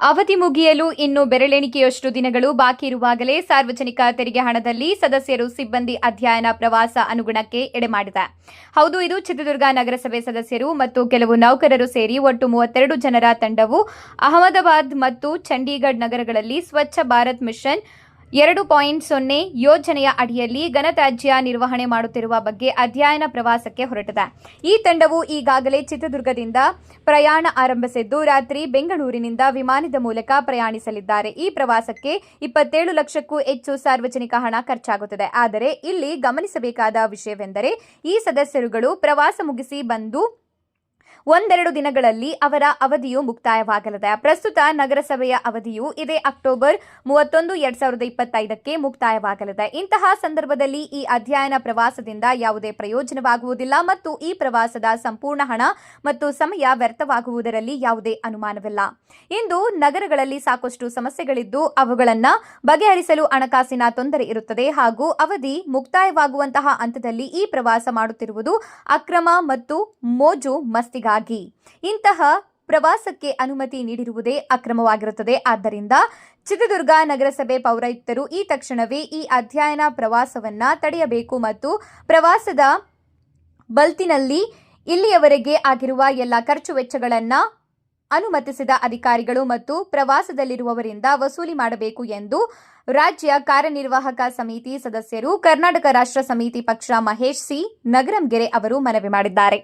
ಅವಧಿ ಮುಗಿಯಲು ಇನ್ನು ಬೆರಳೆಣಿಕೆಯಷ್ಟು ದಿನಗಳು ಬಾಕಿ ಇರುವಾಗಲೇ ಸಾರ್ವಜನಿಕ ತೆರಿಗೆ ಹಣದಲ್ಲಿ ಸದಸ್ಯರು ಸಿಬ್ಬಂದಿ ಅಧ್ಯಯನ ಪ್ರವಾಸ ಅನುಗುಣಕ್ಕೆ ಎಡೆಮಾಡಿದೆ ಹೌದು, ಇದು ಚಿತ್ರದುರ್ಗ ನಗರಸಭೆ ಸದಸ್ಯರು ಮತ್ತು ಕೆಲವು ನೌಕರರು ಸೇರಿ ಒಟ್ಟು ಮೂವತ್ತೆರಡು ಜನರ ತಂಡವು ಅಹಮದಾಬಾದ್ ಮತ್ತು ಚಂಡೀಗಢ ನಗರಗಳಲ್ಲಿ ಸ್ವಚ್ಛ ಭಾರತ್ ಮಿಷನ್ ಎರಡು ಪಾಯಿಂಟ್ ಸೊನ್ನೆ ಯೋಜನೆಯ ಅಡಿಯಲ್ಲಿ ಘನತ್ಯಾಜ್ಯ ನಿರ್ವಹಣೆ ಮಾಡುತ್ತಿರುವ ಬಗ್ಗೆ ಅಧ್ಯಯನ ಪ್ರವಾಸಕ್ಕೆ ಹೊರಟಿದೆ. ಈ ತಂಡವು ಈಗಾಗಲೇ ಚಿತ್ರದುರ್ಗದಿಂದ ಪ್ರಯಾಣ ಆರಂಭಿಸಿದ್ದು, ರಾತ್ರಿ ಬೆಂಗಳೂರಿನಿಂದ ವಿಮಾನದ ಮೂಲಕ ಪ್ರಯಾಣಿಸಲಿದ್ದಾರೆ. ಈ ಪ್ರವಾಸಕ್ಕೆ ಇಪ್ಪತ್ತೇಳು ಲಕ್ಷಕ್ಕೂ ಹೆಚ್ಚು ಸಾರ್ವಜನಿಕ ಹಣ ಖರ್ಚಾಗುತ್ತದೆ. ಆದರೆ ಇಲ್ಲಿ ಗಮನಿಸಬೇಕಾದ ವಿಷಯವೆಂದರೆ, ಈ ಸದಸ್ಯರುಗಳು ಪ್ರವಾಸ ಮುಗಿಸಿ ಬಂದು ಒಂದೆರಡು ದಿನಗಳಲ್ಲಿ ಅವರ ಅವಧಿಯು ಮುಕ್ತಾಯವಾಗಲಿದೆ. ಪ್ರಸ್ತುತ ನಗರಸಭೆಯ ಅವಧಿಯು ಇದೇ ಅಕ್ಟೋಬರ್ ಮೂವತ್ತೊಂದು, ಎರಡ್ ಸಾವಿರದ ಇಪ್ಪತ್ತೈದಕ್ಕೆ ಮುಕ್ತಾಯವಾಗಲಿದೆ. ಇಂತಹ ಸಂದರ್ಭದಲ್ಲಿ ಈ ಅಧ್ಯಯನ ಪ್ರವಾಸದಿಂದ ಯಾವುದೇ ಪ್ರಯೋಜನವಾಗುವುದಿಲ್ಲ ಮತ್ತು ಈ ಪ್ರವಾಸದ ಸಂಪೂರ್ಣ ಹಣ ಮತ್ತು ಸಮಯ ವ್ಯರ್ಥವಾಗುವುದರಲ್ಲಿ ಯಾವುದೇ ಅನುಮಾನವಿಲ್ಲ. ಇಂದು ನಗರಗಳಲ್ಲಿ ಸಾಕಷ್ಟು ಸಮಸ್ಯೆಗಳಿದ್ದು, ಅವುಗಳನ್ನು ಬಗೆಹರಿಸಲು ಹಣಕಾಸಿನ ತೊಂದರೆ ಇರುತ್ತದೆ ಹಾಗೂ ಅವಧಿ ಮುಕ್ತಾಯವಾಗುವಂತಹ ಹಂತದಲ್ಲಿ ಈ ಪ್ರವಾಸ ಮಾಡುತ್ತಿರುವುದು ಅಕ್ರಮ ಮತ್ತು ಮೋಜು ಮಸ್ತಿಗಾಗಿ ಇಂತಹ ಪ್ರವಾಸಕ್ಕೆ ಅನುಮತಿ ನೀಡಿರುವುದೇ ಅಕ್ರಮವಾಗಿರುತ್ತದೆ. ಆದ್ದರಿಂದ ಚಿತ್ರದುರ್ಗ ನಗರಸಭೆ ಪೌರಾಯುಕ್ತರು ಈ ತಕ್ಷಣವೇ ಈ ಅಧ್ಯಯನ ಪ್ರವಾಸವನ್ನ ತಡೆಯಬೇಕು ಮತ್ತು ಪ್ರವಾಸದ ಬಲ್ತಿನಲ್ಲಿ ಇಲ್ಲಿಯವರೆಗೆ ಆಗಿರುವ ಎಲ್ಲ ಖರ್ಚು ವೆಚ್ಚಗಳನ್ನು ಅನುಮತಿಸಿದ ಅಧಿಕಾರಿಗಳು ಮತ್ತು ಪ್ರವಾಸದಲ್ಲಿರುವವರಿಂದ ವಸೂಲಿ ಮಾಡಬೇಕು ಎಂದು ರಾಜ್ಯ ಕಾರ್ಯನಿರ್ವಾಹಕ ಸಮಿತಿ ಸದಸ್ಯರು ಕರ್ನಾಟಕ ರಾಷ್ಟ್ರ ಸಮಿತಿ ಪಕ್ಷ ಮಹೇಶ್ ಸಿ. ನಗರಂಗೆರೆ ಅವರು ಮನವಿ ಮಾಡಿದ್ದಾರೆ.